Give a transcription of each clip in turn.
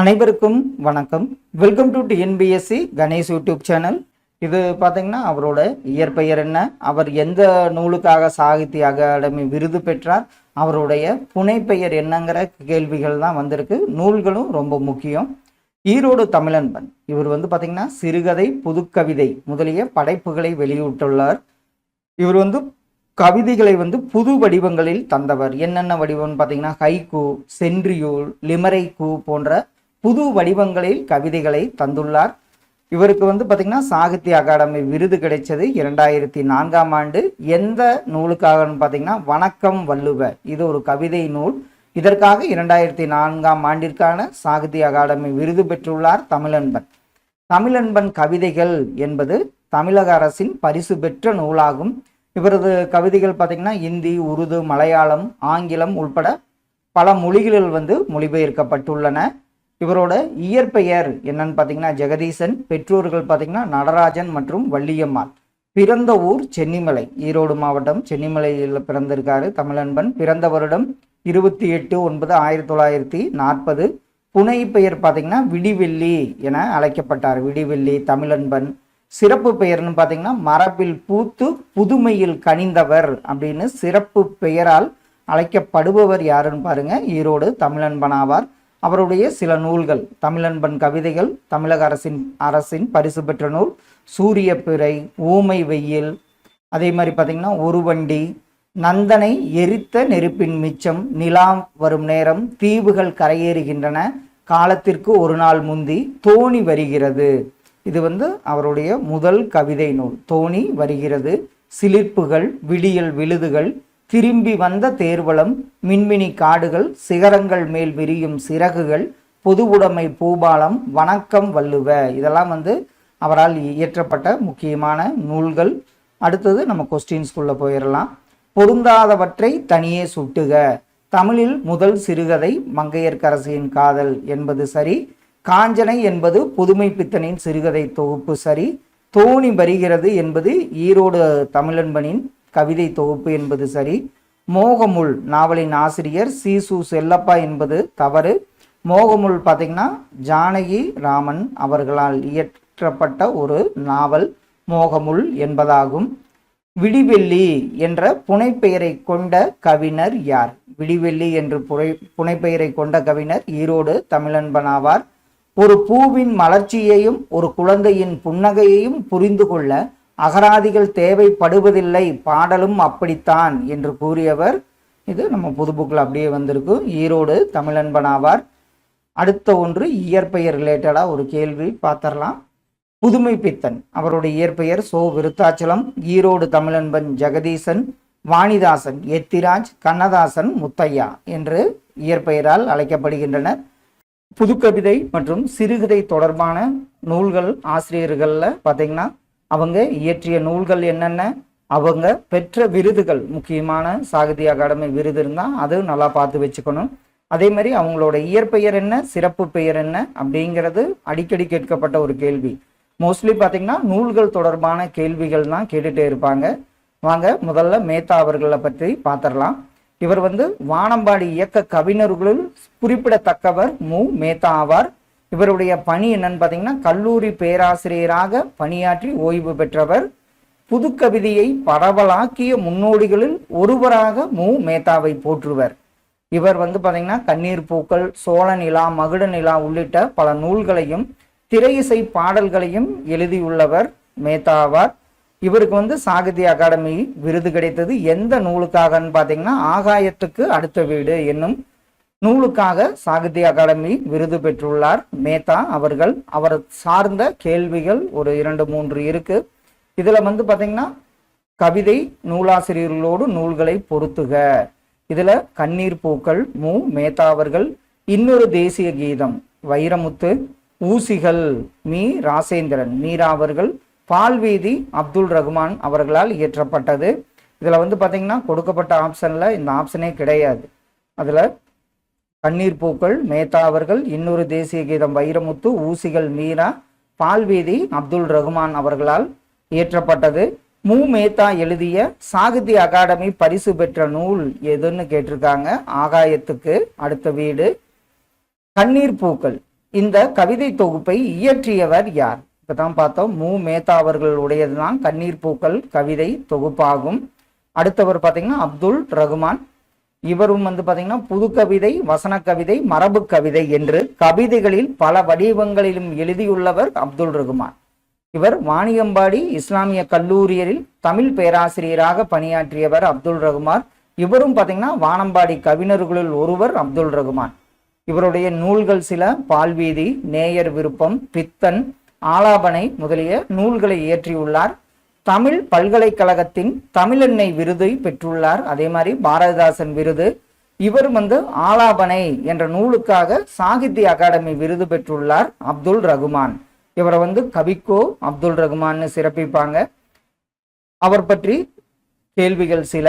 அனைவருக்கும் வணக்கம். Welcome to TNPSC Ganesh YouTube channel இது பார்த்தீங்கன்னா அவரோட இயற்பெயர் என்ன அவர் எந்த நூலுக்காக சாகித்ய அகாடமி விருது பெற்றார் அவருடைய புனைப்பெயர் என்னங்கிற கேள்விகள் தான் வந்திருக்கு. நூல்களும் ரொம்ப முக்கியம். ஈரோடு தமிழன்பன் இவர் வந்து பார்த்தீங்கன்னா சிறுகதை புதுக்கவிதை முதலிய படைப்புகளை வெளியிட்டுள்ளார். இவர் வந்து கவிதைகளை வந்து புது வடிவங்களில் தந்தவர். என்னென்ன வடிவம்னு பார்த்தீங்கன்னா ஹைக்கூ சென்ட்ரியூல் லிமரைக்கூ போன்ற புது வடிவங்களில் கவிதைகளை தந்துள்ளார். இவருக்கு வந்து பார்த்திங்கன்னா சாகித்ய அகாடமி விருது கிடைச்சது இரண்டாயிரத்தி நான்காம் ஆண்டு. எந்த நூலுக்காகன்னு பார்த்தீங்கன்னா வணக்கம் வள்ளுவ. இது ஒரு கவிதை நூல். இதற்காக இரண்டாயிரத்தி நான்காம் ஆண்டிற்கான சாகித்ய அகாடமி விருது பெற்றுள்ளார் தமிழன்பன். தமிழன்பன் கவிதைகள் என்பது தமிழக அரசின் பரிசு பெற்ற நூலாகும். இவரது கவிதைகள் பார்த்திங்கன்னா இந்தி உருது மலையாளம் ஆங்கிலம் உள்பட பல மொழிகளில் வந்து மொழிபெயர்க்கப்பட்டுள்ளன. இவரோட இயற்பெயர் என்னன்னு பார்த்தீங்கன்னா ஜெகதீசன் பெற்றோர்கள் பார்த்தீங்கன்னா நடராஜன் மற்றும் வள்ளியம்மாள். பிறந்த ஊர் சென்னிமலை. ஈரோடு மாவட்டம் சென்னிமலையில் பிறந்திருக்காரு தமிழன்பன். பிறந்த வருடம் இருபத்தி எட்டு ஒன்பது ஆயிரத்தி தொள்ளாயிரத்தி நாற்பது. புனை பெயர் பார்த்தீங்கன்னா விடிவெள்ளி என அழைக்கப்பட்டார். விடிவெள்ளி தமிழன்பன். சிறப்பு பெயர்னு பார்த்தீங்கன்னா மரபில் பூத்து புதுமையில் கனிந்தவர் அப்படின்னு சிறப்பு பெயரால் அழைக்கப்படுபவர் யாருன்னு பாருங்க. ஈரோடு தமிழன்பனாவார் அவருடைய சில நூல்கள் தமிழன்பன் கவிதைகள் தமிழக அரசின் அரசின் பரிசு பெற்ற நூல் சூரிய பிறை ஊமை வெயில் அதே மாதிரி பார்த்தீங்கன்னா ஒரு வண்டி நந்தனை எரித்த நெருப்பின் மிச்சம் நிலா வரும் நேரம் தீவுகள் கரையேறுகின்றன காலத்திற்கு ஒரு நாள் முந்தி தோணி வருகிறது. இது வந்து அவருடைய முதல் கவிதை நூல். தோணி வருகிறது சிலிர்ப்புகள் விடியல் விழுதுகள் திரும்பி வந்த தேர்வளம் மின்மினி காடுகள் சிகரங்கள் மேல் விரியும் சிறகுகள் பொதுவுடைமை பூபாலம் வணக்கம் வள்ளுவ. இதெல்லாம் வந்து அவரால் இயற்றப்பட்ட முக்கியமான நூல்கள். அடுத்தது நம்ம கொஸ்டின்ஸ்குள்ளே போயிடலாம் பொருந்தாதவற்றை தனியே சுட்டுக. தமிழில் முதல் சிறுகதை மங்கையர்க்கரசியின் காதல் என்பது சரி. காஞ்சனை என்பது புதுமை பித்தனின் சிறுகதை தொகுப்பு சரி. தோணி வருகிறது என்பது ஈரோடு தமிழன்பனின் கவிதை தொகுப்பு என்பது சரி. மோகமுள் நாவலின் ஆசிரியர் சீசு செல்லப்பா என்பது தவறு. மோகமுள் பார்த்தீங்கன்னா ஜானகி ராமன் அவர்களால் இயற்றப்பட்ட ஒரு நாவல் மோகமுள் என்பதாகும். விடிவெள்ளி என்ற புனைப்பெயரை கொண்ட கவிஞர் யார்? விடிவெள்ளி என்று புனை புனைப்பெயரை கொண்ட கவிஞர் ஈரோடு தமிழன்பனாவார். ஒரு பூவின் மலர்ச்சியையும் ஒரு குழந்தையின் புன்னகையையும் புரிந்து கொள்ள அகராதிகள் தேவைப்படுவதில்லை பாடலும் அப்படித்தான் என்று கூறியவர். இது நம்ம புது புக்கில் அப்படியே வந்திருக்கு. ஈரோடு தமிழன்பன் ஆவார் அடுத்த ஒன்று இயற்பெயர் ரிலேட்டடாக ஒரு கேள்வி பார்த்துடலாம். புதுமை பித்தன் அவருடைய இயற்பெயர் சோ விருத்தாச்சலம் ஈரோடு தமிழன்பன் ஜெகதீசன் வாணிதாசன் எத்திராஜ் கண்ணதாசன் முத்தையா என்று இயற்பெயரால் அழைக்கப்படுகின்றனர். புதுக்கவிதை மற்றும் சிறுகதை தொடர்பான நூல்கள் ஆசிரியர்களில் பார்த்தீங்கன்னா அவங்க இயற்றிய நூல்கள் என்னென்ன? அவங்க பெற்ற விருதுகள் முக்கியமான சாகித்ய அகாடமி விருது இருந்தால் அது நல்லா பார்த்து வச்சுக்கணும். அதே மாதிரி அவங்களோட இயற்பெயர் என்ன சிறப்பு பெயர் என்ன அப்படிங்கிறது அடிக்கடி கேட்கப்பட்ட ஒரு கேள்வி. மோஸ்ட்லி பார்த்தீங்கன்னா நூல்கள் தொடர்பான கேள்விகள் தான் கேட்டுட்டே இருப்பாங்க. வாங்க முதல்ல மேத்தா அவர்களை பற்றி பார்த்துடலாம். இவர் வந்து வானம்பாடி இயக்க கவிஞர்களுள் குறிப்பிடத்தக்கவர் மு. மேத்தா ஆவார். இவருடைய பணி என்னன்னு பார்த்தீங்கன்னா கல்லூரி பேராசிரியராக பணியாற்றி ஓய்வு பெற்றவர். புதுக்கவிதையை பரவலாக்கிய முன்னோடிகளில் ஒருவராக மு. மேத்தாவை போற்றுவர். இவர் வந்து பார்த்தீங்கன்னா கண்ணீர் பூக்கள் சோழ நிலா மகுட நிலா உள்ளிட்ட பல நூல்களையும் திரையிசை பாடல்களையும் எழுதியுள்ளவர் மேத்தாவார் இவருக்கு வந்து சாகித்ய அகாடமி விருது கிடைத்தது. எந்த நூலுக்காகன்னு பார்த்தீங்கன்னா ஆகாயத்துக்கு அடுத்த வீடு என்னும் நூலுக்காக சாகித்ய அகாடமி விருது பெற்றுள்ளார். மேத்தா அவர்கள் அவர் சார்ந்த கேள்விகள் ஒரு இரண்டு மூன்று இருக்கு. இதுல வந்து பாத்தீங்கன்னா கவிதை நூலாசிரியர்களோடு நூல்களை பொருத்துக. இதுல கண்ணீர் பூக்கள் மு. மேத்தா அவர்கள் இன்னொரு தேசிய கீதம் வைரமுத்து ஊசிகள் மீ. ராசேந்திரன் மீரா அவர்கள் பால்வீதி அப்துல் ரகுமான் அவர்களால் இயற்றப்பட்டது. இதில் வந்து பார்த்தீங்கன்னா கொடுக்கப்பட்ட ஆப்ஷனில் இந்த ஆப்ஷனே கிடையாது. அதில் கண்ணீர் பூக்கள் மேத்தா அவர்கள் இன்னொரு தேசிய கீதம் வைரமுத்து ஊசிகள் மீரா பால்வீதி அப்துல் ரகுமான் அவர்களால் இயற்றப்பட்டது. மு. மேத்தா எழுதிய சாகித்ய அகாடமி பரிசு பெற்ற நூல் எதுன்னு கேட்டிருக்காங்க. ஆகாயத்துக்கு அடுத்த வீடு. கண்ணீர் பூக்கள். இந்த கவிதை தொகுப்பை இயற்றியவர் யார்? இப்பதான் பார்த்தோம். மு. மேத்தா அவர்களுடையது தான் கண்ணீர் பூக்கள் கவிதை தொகுப்பாகும். அடுத்தவர் பார்த்தீங்கன்னா அப்துல் ரகுமான். இவரும் வந்து பார்த்தீங்கன்னா புது கவிதை வசன கவிதை மரபு கவிதை என்று கவிதைகளில் பல வடிவங்களிலும் எழுதியுள்ளவர் அப்துல் ரகுமான். இவர் வாணியம்பாடி இஸ்லாமிய கல்லூரியில் தமிழ் பேராசிரியராக பணியாற்றியவர் அப்துல் ரகுமான். இவரும் பார்த்தீங்கன்னா வானம்பாடி கவிஞர்களுள் ஒருவர் அப்துல் ரகுமான். இவருடைய நூல்கள் சில பால்வீதி நேயர் விருப்பம் பித்தன் ஆலாபனை முதலிய நூல்களை இயற்றியுள்ளார். தமிழ் பல்கலைக்கழகத்தின் தமிழெண்ணை விருதை பெற்றுள்ளார். அதே மாதிரி பாரதிதாசன் விருது. இவர் வந்து ஆலாபனை என்ற நூலுக்காக சாகித்ய அகாடமி விருது பெற்றுள்ளார் அப்துல் ரகுமான். இவரை வந்து கவிக்கோ அப்துல் ரகுமான்னு சிறப்பிப்பாங்க. அவர் பற்றி கேள்விகள் சில.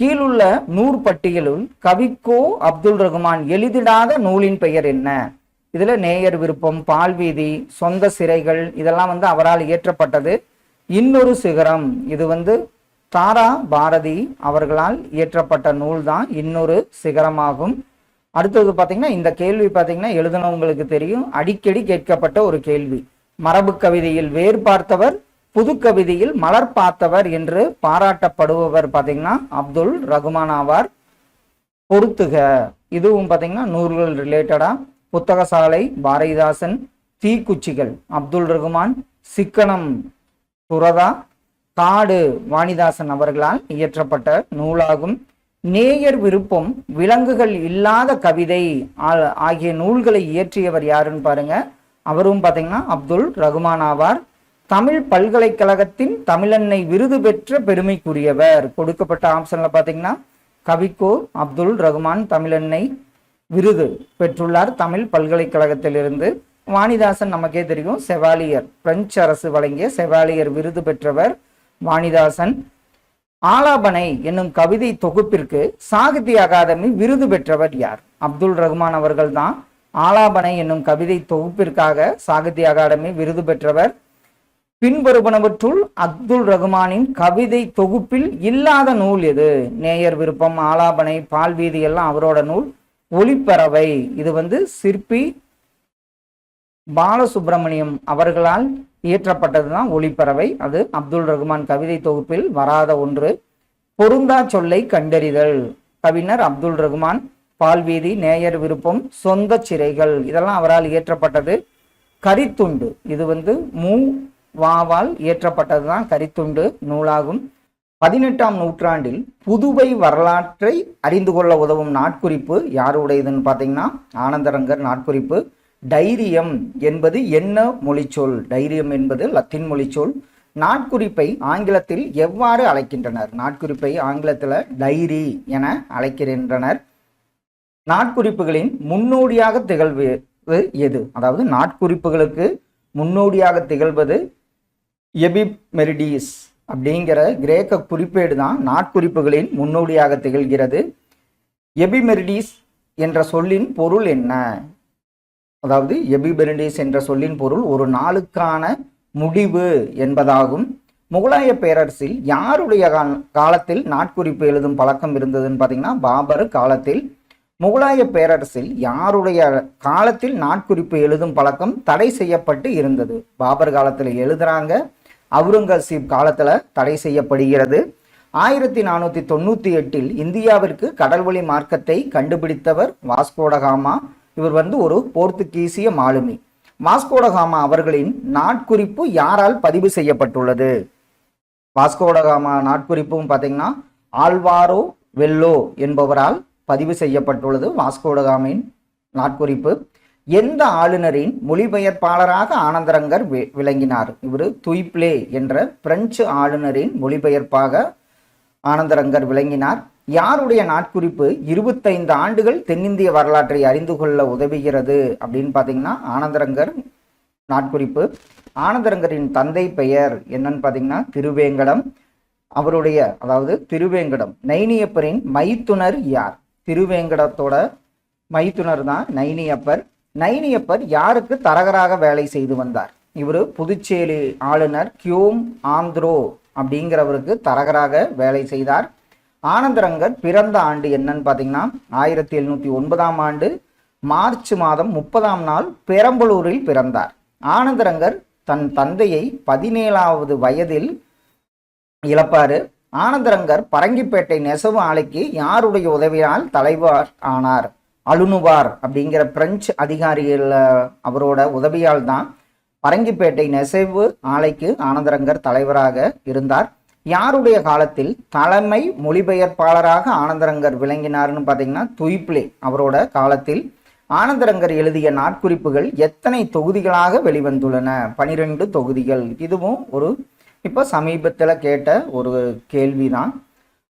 கீழுள்ள நூறு பட்டியலுள் கவிக்கோ அப்துல் ரகுமான் எழுதிடாத நூலின் பெயர் என்ன? இதுல நேயர் விருப்பம் பால்வீதி சொந்த சிறைகள் இதெல்லாம் வந்து அவரால் இயற்றப்பட்டது. இன்னொரு சிகரம். இது வந்து தாரா பாரதி அவர்களால் இயற்றப்பட்ட நூல் தான் இன்னொரு சிகரமாகும். அடுத்தது பார்த்தீங்கன்னா இந்த கேள்வி பார்த்தீங்கன்னா எழுதினவங்களுக்கு தெரியும். அடிக்கடி கேட்கப்பட்ட ஒரு கேள்வி. மரபு கவிதையில் வேர் பார்த்தவர் புது கவிதையில் மலர் பார்த்தவர் என்று பாராட்டப்படுபவர் பார்த்தீங்கன்னா அப்துல் ரகுமான் ஆவார். இதுவும் பார்த்தீங்கன்னா நூல்கள் ரிலேட்டடா புத்தகசாலை பாரதிதாசன் தீக்குச்சிகள். அப்துல் ரகுமான் சிக்கனம். புரதா காடு வாணிதாசன் அவர்களால் இயற்றப்பட்ட நூலாகும். நேயர் விருப்பம் விலங்குகள் இல்லாத கவிதை ஆ- ஆகிய நூல்களை இயற்றியவர் யாருன்னு பாருங்க. அவரும் பார்த்தீங்கன்னா அப்துல் ரகுமான் ஆவார். தமிழ் பல்கலைக்கழகத்தின் தமிழன்னை விருது பெற்ற பெருமைக்குரியவர். கொடுக்கப்பட்ட ஆப்ஷன்ல பார்த்தீங்கன்னா கவிக்கோ அப்துல் ரகுமான் தமிழன்னை விருது பெற்றுள்ளார் தமிழ் பல்கலைக்கழகத்திலிருந்து. வாணிதாசன் நமக்கே தெரியும். செவாலியர் பிரெஞ்சு அரசு வழங்கிய செவாலியர் விருது பெற்றவர் வாணிதாசன். ஆலாபனை என்னும் கவிதை தொகுப்பிற்கு சாகித்ய அகாதமி விருது பெற்றவர் யார்? அப்துல் ரகுமான் அவர்கள் தான் ஆலாபனை என்னும் கவிதை தொகுப்பிற்காக சாகித்ய அகாடமி விருது பெற்றவர். பின்வருபனவற்றுள் அப்துல் ரகுமானின் கவிதை தொகுப்பில் இல்லாத நூல் எது? நேயர் விருப்பம் ஆலாபனை பால்வீதி எல்லாம் அவரோட நூல். ஒளிப்பறவை இது வந்து சிற்பி பாலசுப்பிரமணியம் அவர்களால் இயற்றப்பட்டது தான் ஒளிப்பறவை. அது அப்துல் ரகுமான் கவிதை தொகுப்பில் வராத ஒன்று. பொருந்தா சொல்லை கண்டறிதல். கவிஞர் அப்துல் ரகுமான் பால்வீதி நேயர் விருப்பம் சொந்த சிறைகள். இதெல்லாம் அவரால் இயற்றப்பட்டது. கரித்துண்டு. இது வந்து மூ. வாவால் இயற்றப்பட்டது தான் கரித்துண்டு நூலாகும். பதினெட்டாம் நூற்றாண்டில் புதுவை வரலாற்றை அறிந்து கொள்ள உதவும் நாட்குறிப்பு யாருடையதுன்னு பார்த்தீங்கன்னா ஆனந்தரங்கர் நாட்குறிப்பு. டைரியம் என்பது என்ன மொழிச்சொல்? டைரியம் என்பது லத்தீன் மொழிச்சொல். நாட்குறிப்பை ஆங்கிலத்தில் எவ்வாறு அழைக்கின்றனர்? நாட்குறிப்பை ஆங்கிலத்தில் டைரி என அழைக்கின்றனர். நாட்குறிப்புகளின் முன்னோடியாக திகழ்வு எது? அதாவது நாட்குறிப்புகளுக்கு முன்னோடியாக திகழ்வது எபிமெரிடிஸ் அப்படிங்கிற கிரேக்க குறிப்பேடு தான் நாட்குறிப்புகளின் முன்னோடியாக திகழ்கிறது. எபிமெரிடிஸ் என்ற சொல்லின் பொருள் என்ன? அதாவது எபிபெரிண்டிஸ் என்ற சொல்லின் பொருள் ஒரு நாளுக்கான முடிவு என்பதாகும். முகலாய பேரரசில் யாருடைய கால- காலத்தில் நாட்குறிப்பு எழுதும் பழக்கம் இருந்ததுன்னு பார்த்தீங்கன்னா பாபர் காலத்தில். முகலாய பேரரசில் யாருடைய காலத்தில் நாட்குறிப்பு எழுதும் பழக்கம் தடை செய்யப்பட்டு இருந்தது. பாபர் காலத்தில் எழுதுறாங்க. அவுரங்கசீப் காலத்தில் தடை செய்யப்படுகிறது. ஆயிரத்தி நானூற்றி தொண்ணூற்றி எட்டில் இந்தியாவிற்கு கடல்வழி மார்க்கத்தை கண்டுபிடித்தவர் வாஸ்கோடகாமா இவர் வந்து ஒரு போர்த்துகீசிய மாலுமி. வாஸ்கோடகாமா அவர்களின் நாட்குறிப்பு யாரால் பதிவு செய்யப்பட்டுள்ளது? வாஸ்கோடகாமா நாட்குறிப்பும் பார்த்தீங்கன்னா ஆழ்வாரோ வெல்லோ என்பவரால் பதிவு செய்யப்பட்டுள்ளது. வாஸ்கோடகாமின் நாட்குறிப்பு. எந்த ஆளுநரின் மொழிபெயர்ப்பாளராக ஆனந்தரங்கர் வி- விளங்கினார்? இவர் துய்ப்ளே என்ற பிரெஞ்சு ஆளுநரின் மொழிபெயர்ப்பாக ஆனந்தரங்கர் விளங்கினார். யாருடைய நாட்குறிப்பு இருபத்தைந்து ஆண்டுகள் தென்னிந்திய வரலாற்றை அறிந்து கொள்ள உதவுகிறது அப்படின்னு பார்த்தீங்கன்னா ஆனந்தரங்கர் நாட்குறிப்பு. ஆனந்தரங்கரின் தந்தை பெயர் என்னன்னு பார்த்தீங்கன்னா திருவேங்கடம். அவருடைய அதாவது திருவேங்கடம் நைனியப்பரின் மைத்துனர் யார்? திருவேங்கடத்தோட மைத்துனர் தான் நைனியப்பர். நைனியப்பர் யாருக்கு தரகராக வேலை செய்து வந்தார்? இவர் புதுச்சேரி ஆளுநர் கியோம் ஆந்திரோ அப்படிங்கிறவருக்கு தரகராக வேலை செய்தார். ஆனந்தரங்கர் பிறந்த ஆண்டு என்னன்னு பார்த்தீங்கன்னா ஆயிரத்தி எழுநூற்றி ஒன்பதாம் ஆண்டு மார்ச் மாதம் முப்பதாம் நாள் பெரம்பலூரில் பிறந்தார். ஆனந்தரங்கர் தன் தந்தையை பதினேழாவது வயதில் இழப்பாரு. ஆனந்தரங்கர் பரங்கிப்பேட்டை நெசவு ஆலைக்கு யாருடைய உதவியால் தலைவர் ஆனார்? அலுனுவார் அப்படிங்கிற பிரெஞ்சு அதிகாரிகள் அவரோட உதவியால் தான் பரங்கிப்பேட்டை நெசவு ஆலைக்கு ஆனந்தரங்கர் தலைவராக இருந்தார். யாருடைய காலத்தில் தலைமை மொழிபெயர்ப்பாளராக ஆனந்தரங்கர் விளங்கினார்னு பார்த்தீங்கன்னா துய்ப்ளே அவரோட காலத்தில் ஆனந்தரங்கர் எழுதிய நாட்குறிப்புகள் எத்தனை தொகுதிகளாக வெளிவந்துள்ளன? பனிரெண்டு தொகுதிகள். இதுவும் ஒரு இப்போ சமீபத்தில் கேட்ட ஒரு கேள்விதான்.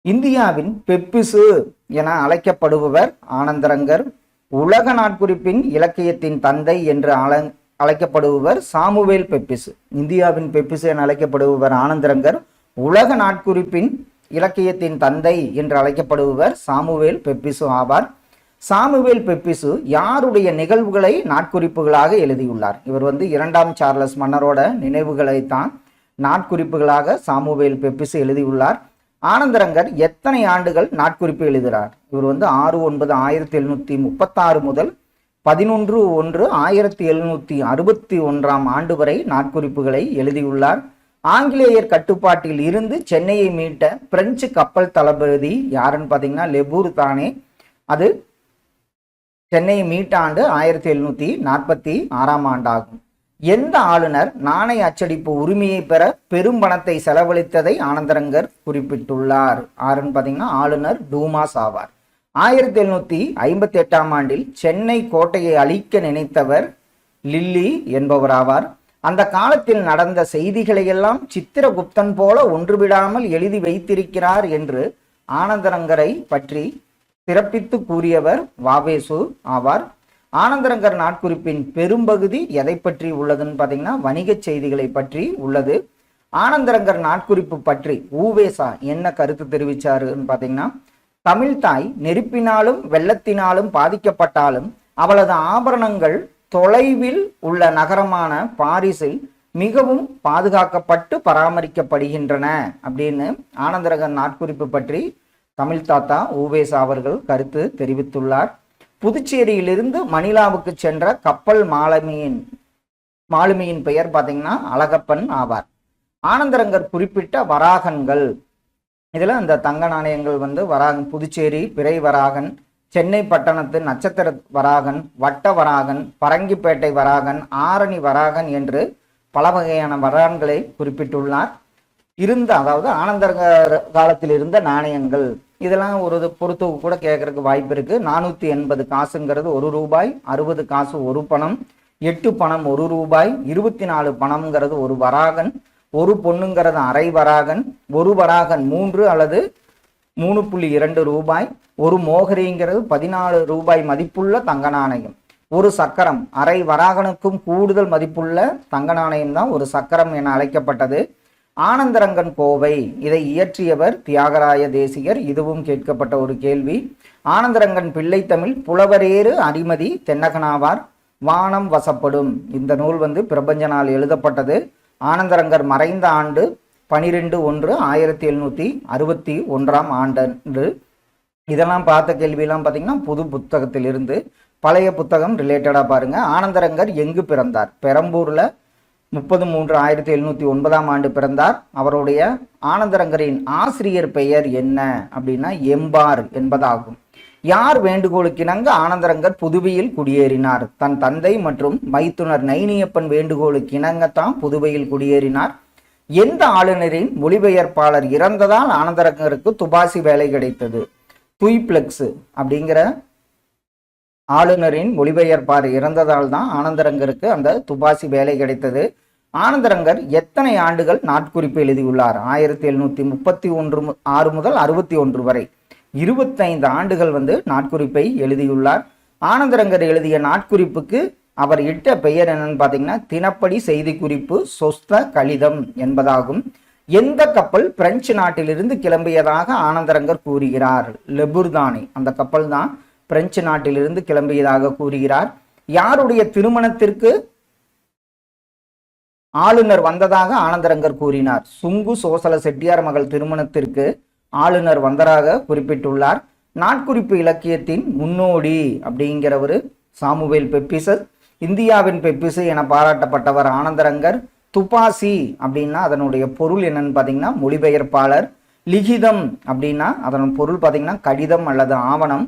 இந்தியாவின் பெப்பிசு என அழைக்கப்படுபவர் ஆனந்தரங்கர் உலக நாட்குறிப்பின் இலக்கியத்தின் தந்தை என்று அல அழைக்கப்படுபவர் சாமுவேல் பெப்பிசு. இந்தியாவின் பெப்பிசு என அழைக்கப்படுபவர் ஆனந்தரங்கர் உலக நாட்குறிப்பின் இலக்கியத்தின் தந்தை என்று அழைக்கப்படுபவர் சாமுவேல் பெப்பிசு ஆவார். சாமுவேல் பெப்பிசு யாருடைய நிகழ்வுகளை நாட்குறிப்புகளாக எழுதியுள்ளார்? இவர் வந்து இரண்டாம் சார்லஸ் மன்னரோட நினைவுகளைத்தான் நாட்குறிப்புகளாக சாமுவேல் பெப்பிசு எழுதியுள்ளார். ஆனந்தரங்கர் எத்தனை ஆண்டுகள் நாட்குறிப்பு எழுதுகிறார்? இவர் வந்து ஆறு ஒன்பது ஆயிரத்தி எழுநூத்தி முப்பத்தாறு முதல் பதினொன்று ஒன்று ஆயிரத்தி எழுநூத்தி அறுபத்தி ஒன்றாம் ஆண்டு வரை நாட்குறிப்புகளை எழுதியுள்ளார். ஆங்கிலேயர் கட்டுப்பாட்டில் இருந்து சென்னையை மீட்ட பிரெஞ்சு கப்பல் தளபதி யாருன்னு பார்த்தீங்கன்னா லெபூர் தானே. அது சென்னையை மீட்ட ஆண்டு ஆயிரத்தி எழுநூத்தி நாற்பத்தி ஆறாம் ஆண்டாகும். எந்த ஆளுநர் நாணய அச்சடிப்பு உரிமையை பெற பெரும் பணத்தை செலவழித்ததை ஆனந்தரங்கர் குறிப்பிட்டுள்ளார். ஆறுன்னு பார்த்தீங்கன்னா ஆளுநர் டூமாஸ் ஆவார். ஆயிரத்தி எழுநூத்தி ஐம்பத்தி எட்டாம் ஆண்டில் சென்னை கோட்டையை அழிக்க நினைத்தவர் லில்லி என்பவர் ஆவார் அந்த காலத்தில் நடந்த செய்திகளையெல்லாம் சித்திரகுப்தன் போல ஒன்றுவிடாமல் எழுதி வைத்திருக்கிறார் என்று ஆனந்தரங்கரை பற்றி சிறப்பித்து கூறியவர் வாவேசு ஆவார். ஆனந்தரங்கர் நாட்குறிப்பின் பெரும்பகுதி எதை பற்றி உள்ளதுன்னு பார்த்தீங்கன்னா வணிகச் செய்திகளை பற்றி உள்ளது. ஆனந்தரங்கர் நாட்குறிப்பு பற்றி ஊவேசா என்ன கருத்து தெரிவிச்சாருன்னு பார்த்தீங்கன்னா தமிழ்தாய் நெருப்பினாலும் வெள்ளத்தினாலும் பாதிக்கப்பட்டாலும் அவளது ஆபரணங்கள் தொலைவில் உள்ள நகரமான பாரிஸில் மிகவும் பாதுகாக்கப்பட்டு பராமரிக்கப்படுகின்றன அப்படின்னு ஆனந்தரகன் நாட்குறிப்பு பற்றி தமிழ் தாத்தா ஊவேசா அவர்கள் கருத்து தெரிவித்துள்ளார். புதுச்சேரியிலிருந்து மணிலாவுக்கு சென்ற கப்பல் மாலுமியின் மாலுமியின் பெயர் பார்த்தீங்கன்னா அழகப்பன் ஆவார். ஆனந்தரங்கர் குறிப்பிட்ட வராகன்கள். இதில் அந்த தங்க நாணயங்கள் வந்து வராகன் புதுச்சேரி பிறை வராகன் சென்னை பட்டணத்து நட்சத்திர வராகன் வட்ட வராகன் பரங்கிப்பேட்டை வராகன் ஆரணி வராகன் என்று பல வகையான வரான்களை குறிப்பிட்டுள்ளார். இருந்த அதாவது ஆனந்தர் காலத்தில் இருந்த நாணயங்கள். இதெல்லாம் ஒரு இது கூட கேட்கறதுக்கு வாய்ப்பு இருக்கு. நானூத்தி எண்பது காசுங்கிறது ஒரு ரூபாய் அறுபது காசு ஒரு பணம் எட்டு பணம் ஒரு ரூபாய் இருபத்தி நாலு பணம்ங்கிறது ஒரு வராகன் ஒரு பொண்ணுங்கிறது அரை வராகன் ஒரு வராகன் மூன்று அல்லது மூணு புள்ளி இரண்டு ரூபாய் ஒரு மோகரிங்கிறது பதினாலு ரூபாய் மதிப்புள்ள தங்க நாணயம் ஒரு சக்கரம் அரை வராகனுக்கும் கூடுதல் மதிப்புள்ள தங்க நாணயம் தான் ஒரு சக்கரம் என அழைக்கப்பட்டது. ஆனந்தரங்கன் கோவை இதை இயற்றியவர் தியாகராய தேசிகர் இதுவும் கேட்கப்பட்ட ஒரு கேள்வி. ஆனந்தரங்கன் பிள்ளைத்தமிழ் புலவரேறு அடிமதி தென்னகனாவார் வானம் வசப்படும். இந்த நூல் வந்து பிரபஞ்சனால் எழுதப்பட்டது. ஆனந்தரங்கர் மறைந்த ஆண்டு பனிரெண்டு ஒன்று ஆயிரத்தி எழுநூற்றி அறுபத்தி ஒன்றாம் ஆண்டு இதெல்லாம் பார்த்த கேள்வியெல்லாம் பார்த்தீங்கன்னா புது புத்தகத்திலிருந்து பழைய புத்தகம் ரிலேட்டடாக பாருங்கள் ஆனந்தரங்கர் எங்கு பிறந்தார்? பெரம்பூரில் முப்பது மூன்று ஆயிரத்தி எழுநூற்றி ஒன்பதாம் ஆண்டு பிறந்தார். அவருடைய ஆனந்தரங்கரின் ஆசிரியர் பெயர் என்ன அப்படின்னா எம்பார் என்பதாகும். யார் வேண்டுகோளுக்கிணங்க ஆனந்தரங்கர் புதுவையில் குடியேறினார்? தன் தந்தை மற்றும் மைத்துனர் நைனியப்பன் வேண்டுகோளுக்கிணங்கத்தான் புதுவையில் குடியேறினார். எந்த ஆளுநரின் மொழிபெயர்ப்பாளர் இறந்ததால் ஆனந்தரங்கருக்கு துபாசி வேலை கிடைத்தது? துய்ப்ளெக்ஸ் அப்படிங்கிற ஆளுநரின் மொழிபெயர்ப்பார் இறந்ததால் தான் ஆனந்தரங்கருக்கு அந்த துபாசி வேலை கிடைத்தது. ஆனந்தரங்கர் எத்தனை ஆண்டுகள் நாட்குறிப்பு எழுதியுள்ளார்? ஆயிரத்தி எழுநூத்தி முப்பத்தி ஒன்று ஆறு முதல் அறுபத்தி ஒன்று வரை. இருபத்தைந்து ஆண்டுகள் வந்து நாட்குறிப்பை எழுதியுள்ளார். ஆனந்தரங்கர் எழுதிய நாட்குறிப்புக்கு அவர் இட்ட பெயர் என்னன்னு பார்த்தீங்கன்னா தினப்படி செய்தி குறிப்பு சொஸ்த கடிதம் என்பதாகும். எந்த கப்பல் பிரெஞ்சு நாட்டிலிருந்து கிளம்பியதாக ஆனந்தரங்கர் கூறுகிறார். லெபுர்தானி அந்த கப்பல் தான் பிரெஞ்சு நாட்டிலிருந்து கிளம்பியதாக கூறுகிறார். யாருடைய திருமணத்திற்கு ஆளுநர் வந்ததாக ஆனந்தரங்கர் கூறினார். சுங்கு சோசல செட்டியார் மகள் திருமணத்திற்கு ஆளுநர் வந்ததாக குறிப்பிட்டுள்ளார். நாட்குறிப்பு இலக்கியத்தின் முன்னோடி அப்படிங்கிற ஒரு சாமுவேல் பெப்பிசஸ் இந்தியாவின் பெப்பிசு என பாராட்டப்பட்டவர் ஆனந்தரங்கர் துப்பாசி அப்படின்னா அதனுடைய பொருள் என்னன்னு பார்த்தீங்கன்னா மொழிபெயர்ப்பாளர். லிகிதம் அப்படின்னா அதன் பொருள் பார்த்தீங்கன்னா கடிதம் அல்லது ஆவணம்.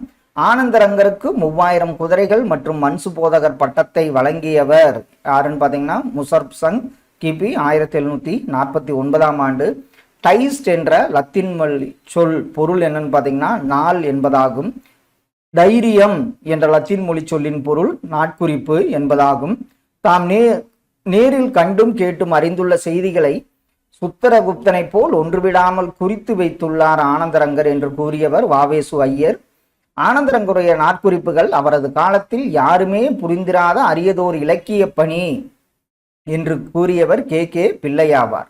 ஆனந்தரங்கருக்கு மூவாயிரம் குதிரைகள் மற்றும் மன்சு போதகர் பட்டத்தை வழங்கியவர் யாருன்னு பார்த்தீங்கன்னா முசர்ப் சங் கிபி ஆயிரத்தி எழுநூற்றி நாற்பத்தி ஒன்பதாம் ஆண்டு. டைஸ்ட் என்ற லத்தீன் மொழி சொல் பொருள் என்னன்னு பார்த்தீங்கன்னா நாள் என்பதாகும். தைரியம் என்ற லத்தீன் மொழி சொல்லின் பொருள் நாட்குறிப்பு என்பதாகும். தாம் நே நேரில் கண்டும் கேட்டும் அறிந்துள்ள செய்திகளை சுத்தரகுப்தனைப் போல் ஒன்றுவிடாமல் குறித்து வைத்துள்ளார் ஆனந்தரங்கர் என்று கூறியவர் வாவேசு ஐயர். ஆனந்தரங்கருடைய நாட்குறிப்புகள் அவரது காலத்தில் யாருமே புரிந்திராத அரியதோர் இலக்கிய பணி என்று கூறியவர் கே. கே. பிள்ளையாவார்.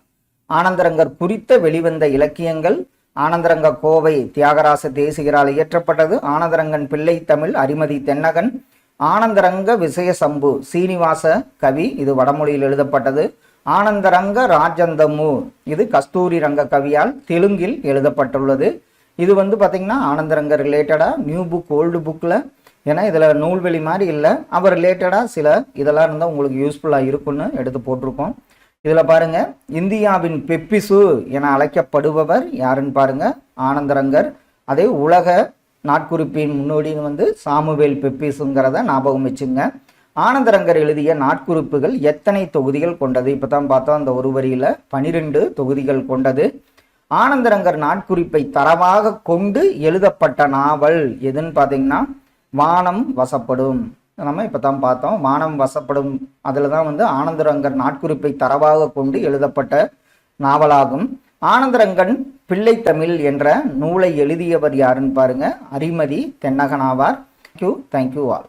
ஆனந்தரங்கர் குறித்த வெளிவந்த இலக்கியங்கள் ஆனந்தரங்க கோவை தியாகராச தேசிகரால் இயற்றப்பட்டது. ஆனந்தரங்கன் பிள்ளை தமிழ் அரிமதி தென்னகன். ஆனந்தரங்க விசய சம்பு சீனிவாச கவி இது வடமொழியில் எழுதப்பட்டது. ஆனந்தரங்க ராஜந்தமு இது கஸ்தூரி ரங்க கவியால் தெலுங்கில் எழுதப்பட்டுள்ளது. இது வந்து பார்த்திங்கன்னா ஆனந்தரங்க ரிலேட்டடாக நியூ புக் ஓல்டு புக்கில் ஏன்னா இதில் நூல்வெளி மாதிரி இல்லை. அவர் ரிலேட்டடாக சில இதெல்லாம் இருந்தால் உங்களுக்கு யூஸ்ஃபுல்லாக இருக்குன்னு எடுத்து போட்டிருக்கோம். இதில் பாருங்க இந்தியாவின் பெப்பிசு என அழைக்கப்படுபவர் யாருன்னு பாருங்க ஆனந்தரங்கர். அதே உலக நாட்குறிப்பின் முன்னோடின்னு வந்து சாமுவேல் பெப்பிசுங்கிறத ஞாபகம் வச்சுங்க. ஆனந்தரங்கர் எழுதிய நாட்குறிப்புகள் எத்தனை தொகுதிகள் கொண்டது? இப்போ தான் பார்த்தோம் அந்த ஒரு வரியில் பனிரெண்டு தொகுதிகள் கொண்டது. ஆனந்தரங்கர் நாட்குறிப்பை தரவாக கொண்டு எழுதப்பட்ட நாவல் எதுன்னு பார்த்தீங்கன்னா வானம் வசப்படும். நம்ம இப்போ தான் பார்த்தோம். வானம் வசப்படும். அதில் தான் வந்து ஆனந்தரங்கர் நாட்குறிப்பை தரவாக கொண்டு எழுதப்பட்ட நாவலாகும். ஆனந்தரங்கன் பிள்ளை தமிழ் என்ற நூலை எழுதியவர் யாருன்னு பாருங்க. Arimathi தென்னகனாவார். Thank you thank you all